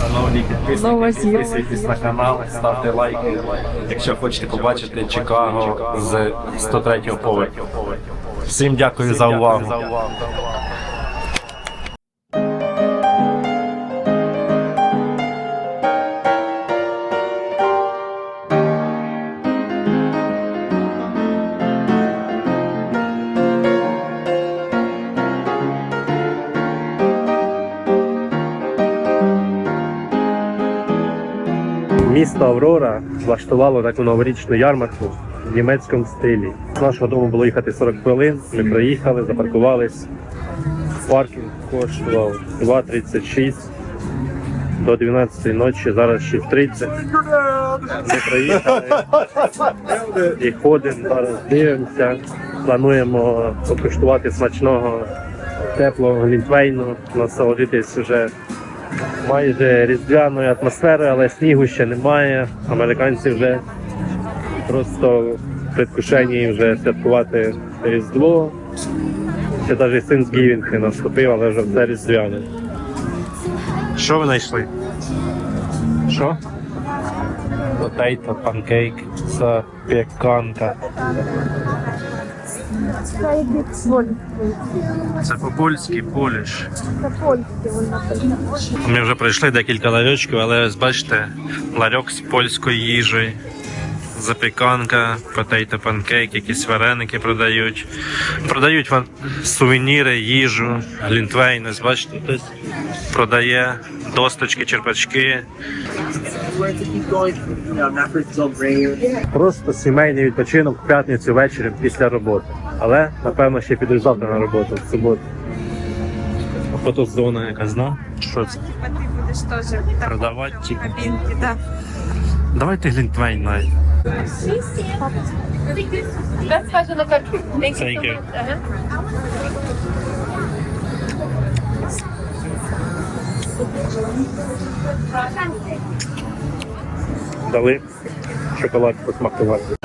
Шановні підписуйтесь на канал, ставте лайки, якщо хочете побачити Чикаго з 103 поверху. Всім дякую за увагу. Місто Аврора влаштувало таку новорічну ярмарку в німецькому стилі. З нашого дому було їхати 40 хвилин. Ми приїхали, запаркувались. Паркінг коштував 2,36 до 12 ночі, зараз 6.30. Ми приїхали і ходимо, зараз дивимося. Плануємо покуштувати смачного теплого глінтвейну, насолодитись вже майже різдвяної атмосфери, але снігу ще немає. Американці вже просто в предвкушенні вже святкувати Різдво. Ще навіть Thanksgiving не наступив, але вже все різдвяне. Що ви знайшли? Що? Потейто, панкейк. Це соль. Це по-польськи поліш. Ми вже пройшли декілька ларьочків, але бачите, ларьок з польською їжею. Запіканка, потейто панкейк, якісь вареники продають. Продають вон сувеніри, їжу, глінтвейн, бачите, хтось продає досточки, черпачки. Просто сімейний відпочинок в п'ятницю ввечері після роботи. Але, напевно, ще піду завтра на роботу в суботу. Фотозона якась, да? Що це? Типа ти будеш теж Продавати кабінки, так. Давайте глінтвейн навіть. That's fine, look at Thank Thank you. Дали шоколад посмакувати.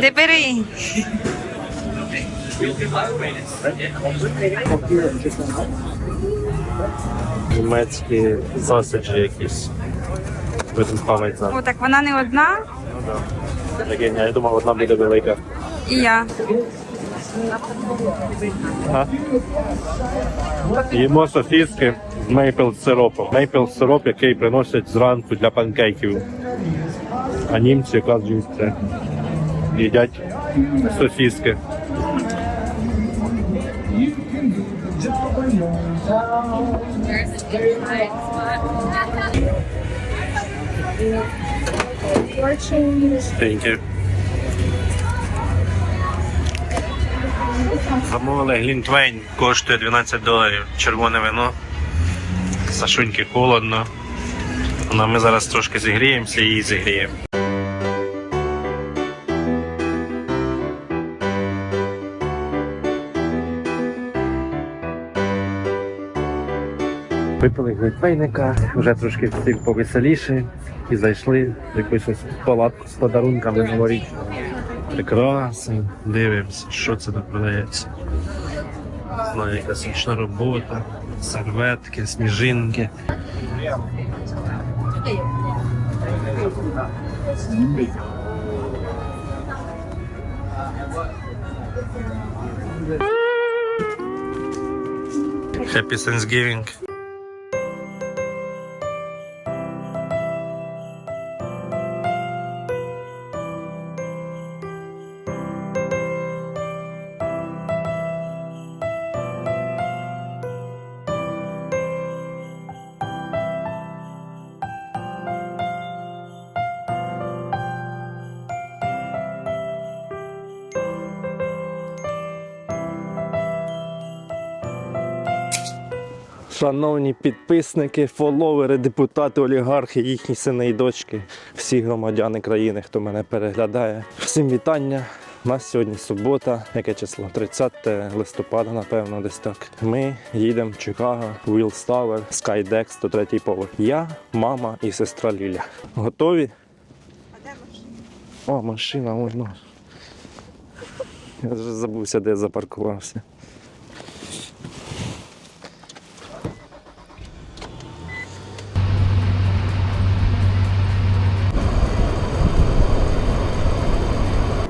Де бери? німецькі засаджі якісь. О, так вона не одна, Таке, ні, я думав, одна буде велика. і я. Ага. Їмо сосиски з мейпл сиропом. Мейпл сироп, який приносять зранку для панкейків. А німці якраз це їдять сосиски. Thank you. Замовили Глінтвейн, коштує 12 доларів. Червоне вино. Сашуньки холодно. Ну, ми зараз трошки зігріємося і зігріємо. Випили глінтвейника, вже трошки всі повеселіше і зайшли в якусь палатку з подарунками новорічними. Прекрасно, дивимося, що це тут продається. Знаю, яка смішна робота, серветки, сніжинки. Happy Thanksgiving. Шановні підписники, фоловери, депутати, олігархи, їхні сини і дочки, всі громадяни країни, хто мене переглядає. Всім вітання. У нас сьогодні субота, яке число? 30 листопада, напевно, десь так. Ми їдемо в Чикаго, Wheels Tower, Skydeck, 103 поверх. Я, мама і сестра Ліля. Готові? А де машина? О, машина, ой, ну. Я вже забувся, де я запаркувався.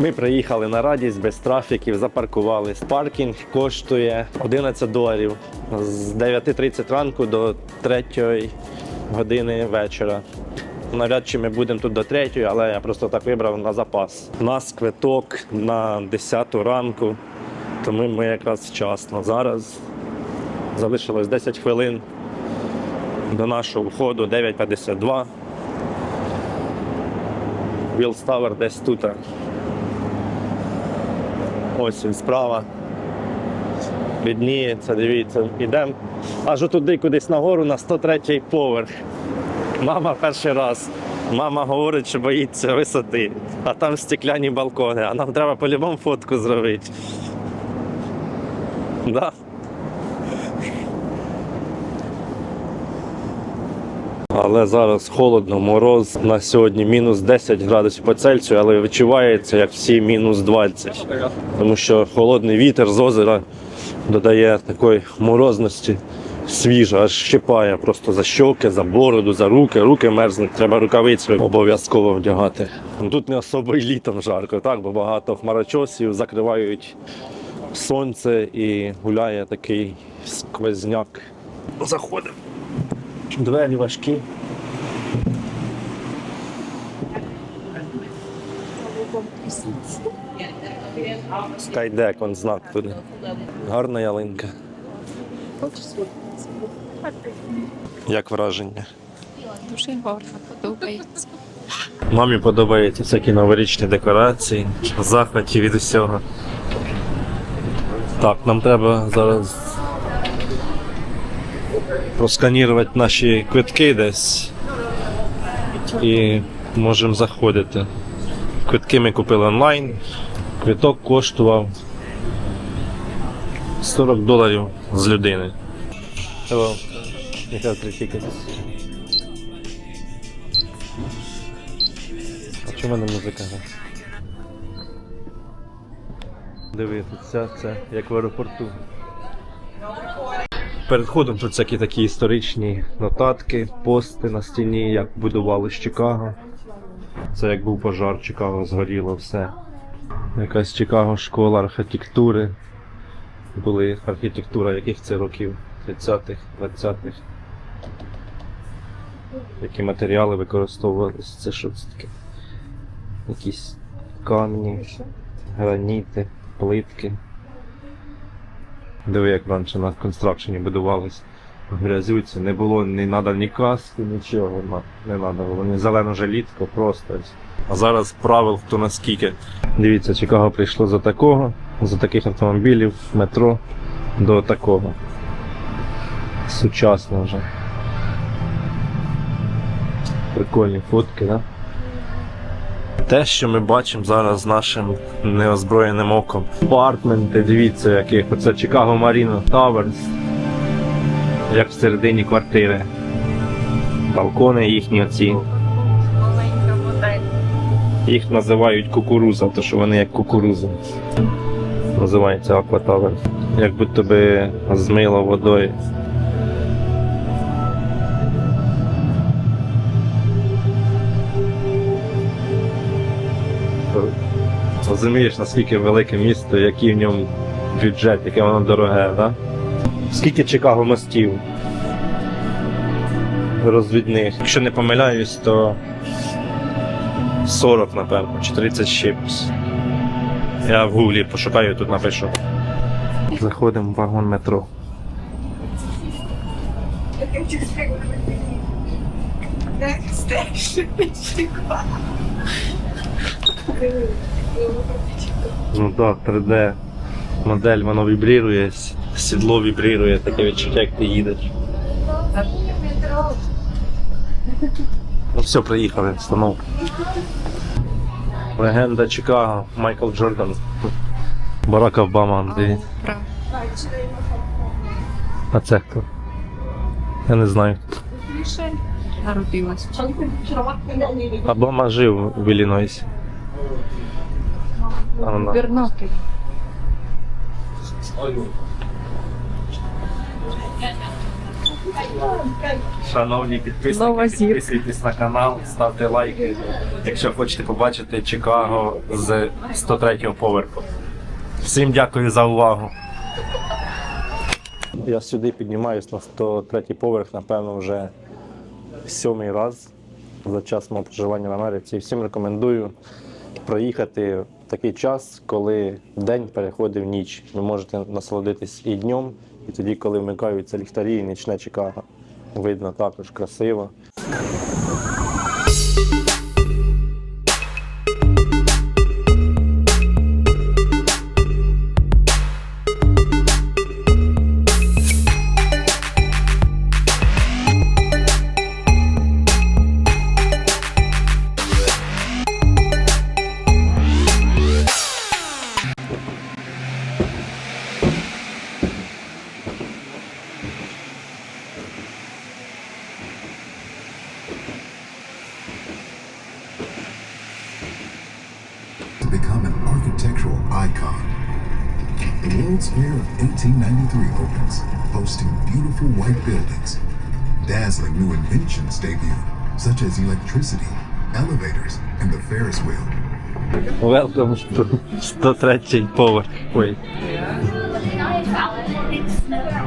Ми приїхали на радість без трафіків, запаркувались. Паркінг коштує 11 доларів з 9.30 ранку до 3 години вечора. Навряд чи ми будемо тут до 3, але я просто так вибрав на запас. У нас квиток на 10 ранку, тому ми якраз вчасно. Зараз залишилось 10 хвилин до нашого входу 9.52. Вілс Tower десь тут. Ось він справа. Відніється, дивіться, йдемо аж туди кудись нагору на 103 поверх. Мама перший раз. Мама говорить, що боїться висоти, а там стекляні балкони, а нам треба по-любому фотку зробити. Да? Але зараз холодно, мороз на сьогодні мінус 10 градусів по Цельсію, але відчувається як всі мінус 20. Тому що холодний вітер з озера додає такої морозності свіжа, аж щипає просто за щоки, за бороду, за руки. Руки мерзнуть, треба рукавиці обов'язково вдягати. Тут не особо і літом жарко, так, бо багато хмарочосів закривають сонце і гуляє такий сквозняк. Заходимо. Двері важкі. Скайдек, он знак туди. Гарна ялинка. Як враження? Дуже гарно подобається. Мамі подобаються всякі новорічні декорації, захваті від усього. Так, нам треба зараз просканірувати наші квитки десь і можемо заходити. Квитки ми купили онлайн. Квиток коштував 40 доларів з людини. А чому мене музика грає? Диви, це як в аеропорту. Перед ходом тут всякі такі історичні нотатки, пости на стіні, як будували з Чикаго. Це як був пожар, Чикаго згоріло все. Якась Чикаго школа архітектури. Були архітектура яких це років? 30-х, 20-х. Які матеріали використовувалися? Це що це таке? Якісь камні, граніти, плитки. Диви, як раніше на констракшені будувались. Грязюці, не було ні надо ні каски, нічого не треба було, ні зелену жалітку, просто. А зараз правил хто наскільки. Дивіться, Чикаго прийшло за такого, за таких автомобілів, метро до такого. Сучасно вже. Прикольні фотки, да? Те, що ми бачимо зараз нашим неозброєним оком. Апартменти, дивіться, яких оце Чикаго Маріно Таверс. Всередині квартири. Балкони їхні оці. Їх називають кукуруза, тому що вони як кукуруза. Називається Tower. Як будто би змило водою. Розумієш, наскільки велике місто, який в ньому бюджет, яке воно дороге, да? Скільки Чикаго мостів розвідних. Якщо не помиляюсь, то 40, напевно, чи 30 з чимось. Я в гуглі пошукаю, тут напишу. Заходимо в вагон метро. Ну так, 3D модель, воно вібрірує, сідло вібрірує, таке відчуття, як ти їдеш. Ну все, приїхали, встановка. Легенда Чикаго, Майкл Джордан. Барак Обама, дивіться. А це хто? Я не знаю. Народилась. Обама жив в Іллінойсі. Ну, Вернути. Шановні підписники, підписуйтесь на канал, ставте лайки, якщо хочете побачити Чикаго з 103 поверху. Всім дякую за увагу. Я сюди піднімаюсь на 103-й поверх, напевно, вже сьомий раз за час мого проживання в Америці. І всім рекомендую проїхати в такий час, коли день переходить в ніч. Ви можете насолодитись і днем, і тоді, коли вмикаються ліхтарі, і нічне Чикаго. Видно також красиво. The World's Fair of 1893 opens, boasting beautiful white buildings. Dazzling new inventions debut, such as electricity, elevators, and the Ferris wheel. Welcome to 103 поверх. Ой.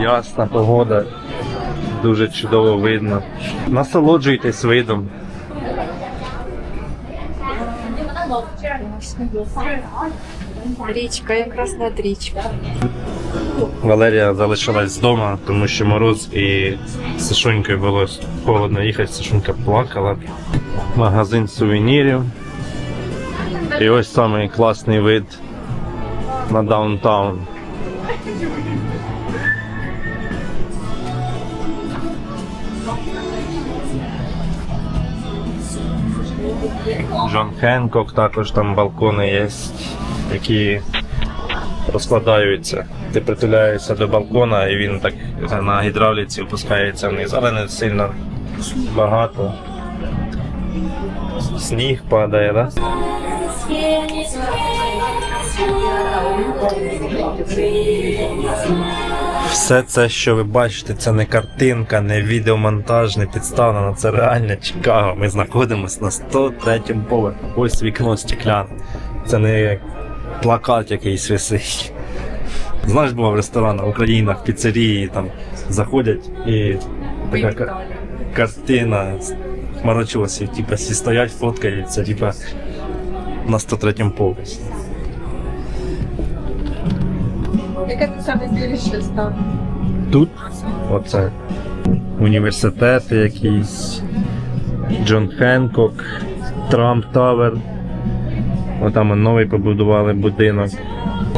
Ясна погода. Дуже чудово видно. Насолоджуйтесь видом. Річка, якраз над річкою. Валерія залишилась вдома, тому що мороз і з Сашунькою було холодно їхати. Сашунька плакала. Магазин сувенірів. І ось самий класний вид на даунтаун. Джон Хенкок, також там балкони є, які розкладаються. Ти притуляєшся до балкона і він так на гідравліці опускається вниз, але не сильно багато. Сніг падає? Да? Все це, що ви бачите, це не картинка, не відеомонтаж, не підставлено, це реальне Чикаго. Ми знаходимося на 103 поверху. Ось вікно стекляне. Це не плакат якийсь висить. Знаєш, бував в ресторанах в Українах, в піцерії там заходять і така ка- картина хмарочосів, типу, всі стоять, фоткаються, типу, на 103 поверсі. Яке ти саме більше став? Тут оце університети якісь, Джон Хенкок, Трамп Тавер. Отам новий побудували будинок.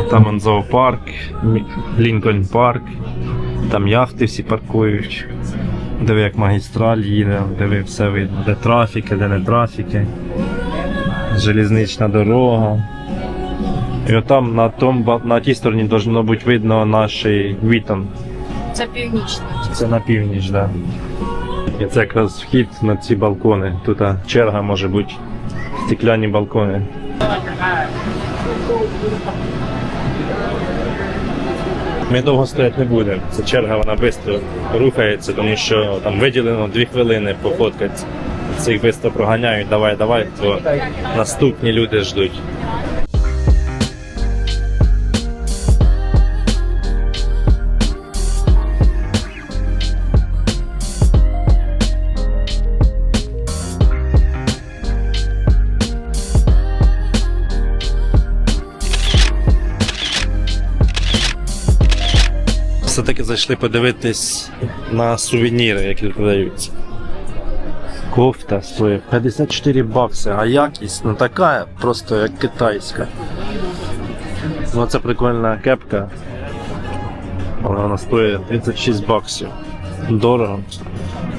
Там он зоопарк, Лінкольн парк, там яхти всі паркують. Диви, як магістраль їде, диви, все видно, де трафіки, де не трафіки. Железнична дорога. І отам на, том, на тій стороні должно бути видно наш Вітон. Це північна. Це на північ, так. Да. І це якраз вхід на ці балкони. Тут черга може бути. Стекляні балкони. Ми довго стояти не будемо. Ця черга вона швидко рухається, тому що там виділено дві хвилини пофоткати. Цих швидко проганяють, давай, давай, то наступні люди ждуть. Зайшли подивитись на сувеніри, які продаються. Кофта стоїть 54 бакси, а якість ну така просто як китайська. Ну це прикольна кепка. Вона стоїть 36 баксів. Дорого.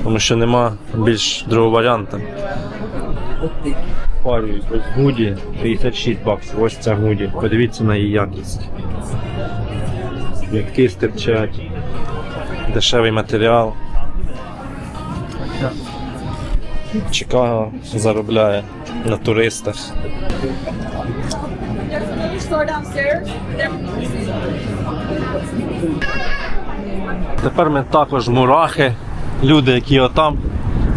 Тому що нема більш другого варіанту. Парюють ось гуді 56 баксів. Ось ця гуді. Подивіться на її якість. М'ятки стирчать, дешевий матеріал. Чикаго заробляє на туристах. Тепер ми також мурахи, люди, які отам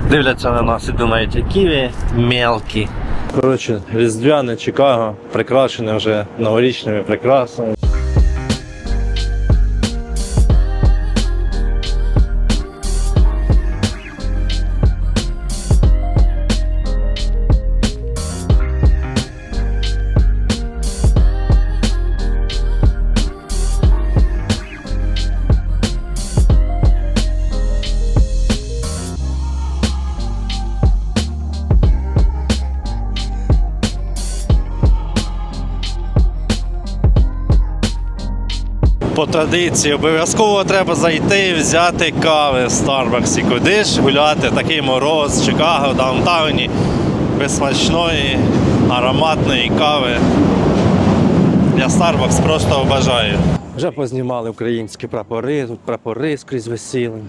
дивляться на нас і думають, які ви мелкі. Коротше, різдвяне Чикаго прикрашене вже новорічними прикрасами. Традиції обов'язково треба зайти взяти кави в Старбаксі. Куди ж гуляти такий мороз, Чикаго, даунтауні, без смачної, ароматної кави. Я Starbucks просто обожаю. Вже познімали українські прапори, тут прапори скрізь висіли.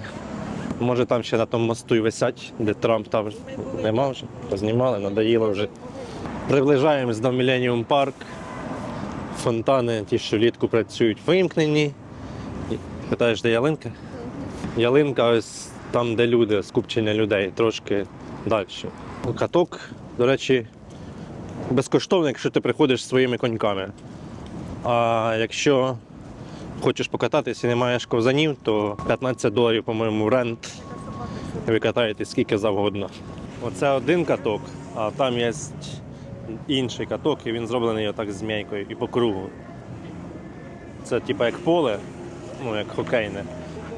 Може там ще на тому мосту й висять, де Трамп там нема вже. Познімали, надоїло вже. Приближаємось до Millennium Парк. Фонтани, ті, що влітку працюють, вимкнені. Питаєш, де ялинка? Ялинка ось там, де люди, скупчення людей, трошки далі. Каток, до речі, безкоштовний, якщо ти приходиш своїми коньками. А якщо хочеш покататись і не маєш ковзанів, то 15 доларів, по-моєму, рент. Ви катаєтесь скільки завгодно. Оце один каток, а там є інший каток, і він зроблений отак з м'яйкою і по кругу. Це типу як поле, ну як хокейне,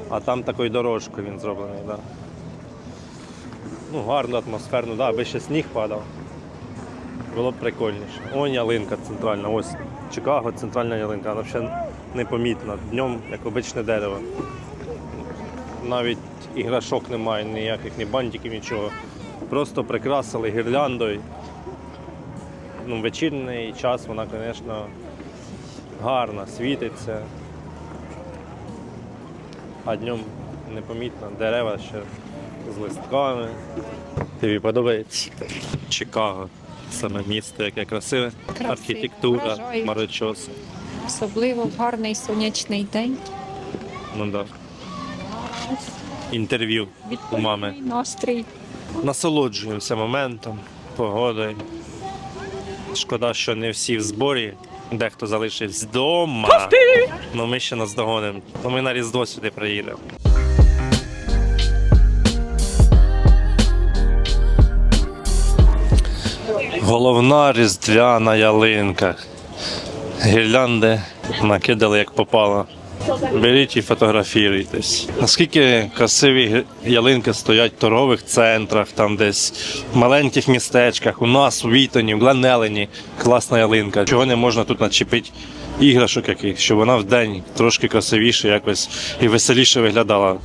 а там такою дорожкою він зроблений, Да. Ну, гарно, атмосферно, да, аби ще сніг падав. Було б прикольніше. О, ялинка центральна, ось Чикаго, центральна ялинка, вона взагалі непомітна. Днем як обичне дерево. Навіть іграшок немає, ніяких, ні бантиків, нічого. Просто прикрасили гірляндою ну, вечірній час вона, звісно, гарна, світиться. А днем непомітно, дерева ще з листками. Тобі подобається Чикаго. Саме місто, яке красиве. Красиве, Архітектура, марочос. Особливо в гарний сонячний день. Ну да. Інтерв'ю у мами. Настрій. Насолоджуємося моментом, погодою. Шкода, що не всі в зборі. Дехто залишився вдома. Ну ми ще наздогонимо. Ну ми на Різдво сюди приїдемо. Головна різдвяна ялинка. Гірлянди накидали як попало. Беріть і фотографіруйтесь. Наскільки красиві ялинки стоять в торгових центрах, там десь в маленьких містечках, у нас у Вітоні, в Гланелені. Класна ялинка. Чого не можна тут начепити іграшок яких, щоб вона в день трошки красивіше якось і веселіше виглядала.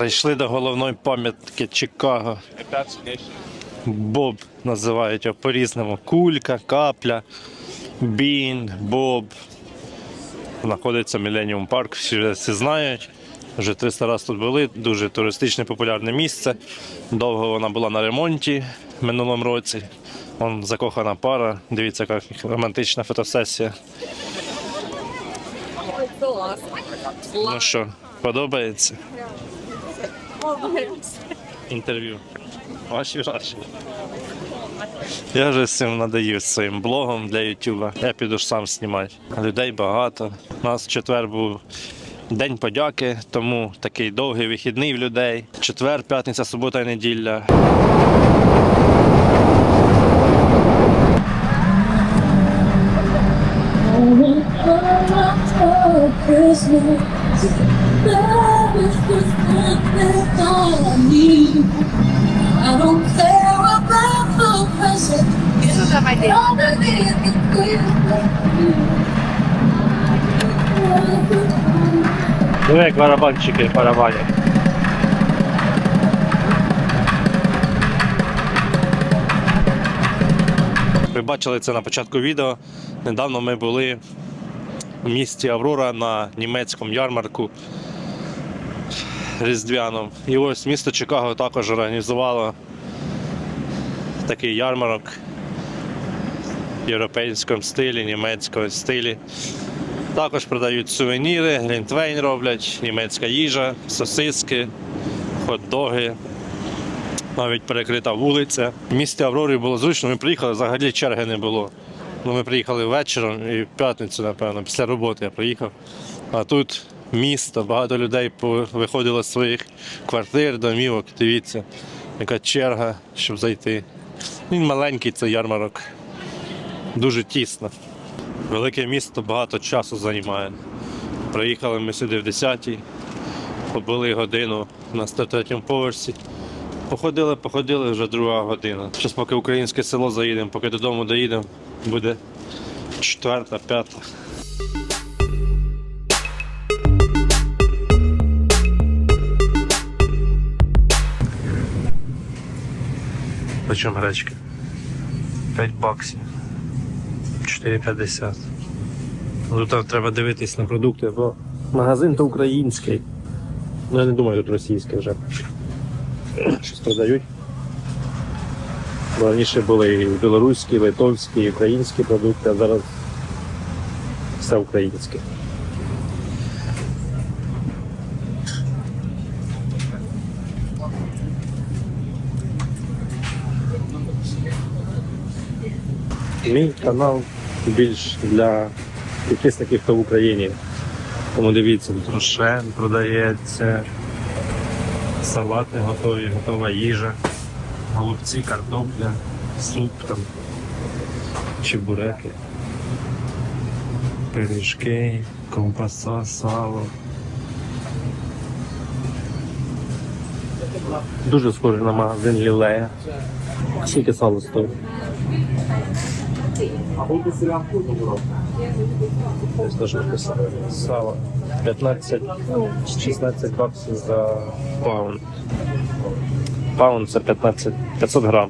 Прийшли до головної пам'ятки Чикаго. Боб називають його по-різному. Кулька, капля, бін, боб. Знаходиться Millennium Парк, всі всі знають. Вже 300 разів тут були, дуже туристичне популярне місце. Довго вона була на ремонті в минулому році. Вон закохана пара. Дивіться, яка романтична фотосесія. Ну що, подобається? Інтерв'ю. Ваші враження. Я вже з цим з своїм блогом для Ютуба. Я піду ж сам знімати. Людей багато. У нас четвер був день подяки, тому такий довгий вихідний в людей. Четвер, п'ятниця, субота і неділя. Christmas. I don't care. Ви бачили це на початку відео. Недавно ми були в місті Аврора на німецькому ярмарку різдвяному. І ось місто Чикаго також організувало такий ярмарок в європейському стилі, німецькому стилі. Також продають сувеніри, глінтвейн роблять, німецька їжа, сосиски, хот-доги. Навіть перекрита вулиця. В місті Аврорі було зручно, ми приїхали, взагалі черги не було. Ну, ми приїхали вечором і в п'ятницю, напевно, після роботи я приїхав. А тут місто, багато людей виходило з своїх квартир, домівок. Дивіться, яка черга, щоб зайти. Він маленький цей ярмарок. Дуже тісно. Велике місто багато часу займає. Приїхали ми сюди в 10-й, побули годину на 103-му поверсі. Походили, походили вже друга година. Зараз поки українське село заїдемо, поки додому доїдемо, буде четверта, п'ята. Почем гречки? 5 баксів. 4,50. Ну, Тут треба дивитись на продукти, бо магазин то український. Ну, я не думаю, тут російський вже. Щось продають. Раніше були і білоруські, і литовські, і українські продукти, а зараз все українське. Мій канал більш для підписників, хто в Україні. Тому дивіться, тут рошен продається, салати готові, готова їжа, голубці, картопля, суп там, чебуреки, пиріжки, ковбаса, сало. Дуже схоже на магазин Лілея. Скільки сало стоїть? Ось теж написано. Сало. 15, 16 баксів за паунд. Паунд це 15, 500 грам.